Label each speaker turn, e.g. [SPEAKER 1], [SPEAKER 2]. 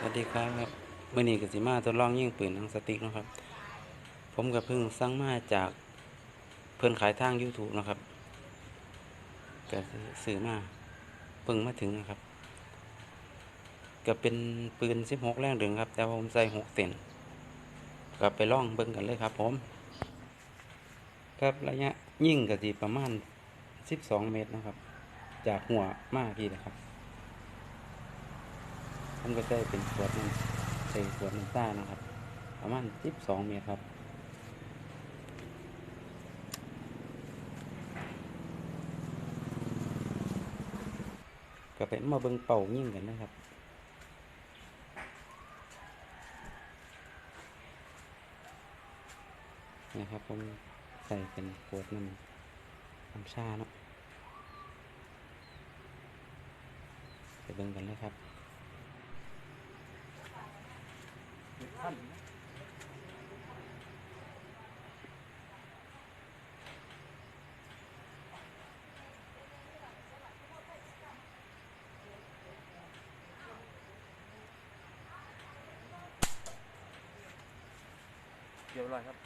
[SPEAKER 1] สวัสดีครับเมื่อนี้กสิมาทดลองยิงปืนหนังสติ๊กนะครับ ผมก็เพิ่งสั่งมาจากเพื่อนขายทาง YouTube นะครับก็ซื้อมาเพิ่งมาถึงนะครับ ก็เป็นปืน 16 แรงดึงครับ แต่ผมใส่ 6 เซนก็ไปล่องเบิ่งกันเลยครับผม ครับระยะยิ่งก็สิประมาณ 12 เมตรนะครับ จากหัวมากที่นะครับ ผมก็ใช้เป็นขวดนึงใส่ขวดน้ำตานะครับประมาณ12เมตรครับก็เป็นมาเบิ่งเป่ายิ่งกันนะครับนะครับผมใส่เป็นขวดน้ำน้ำชาเนาะไปเบิ่งกันเลยครับ
[SPEAKER 2] เรียบร้อยครับ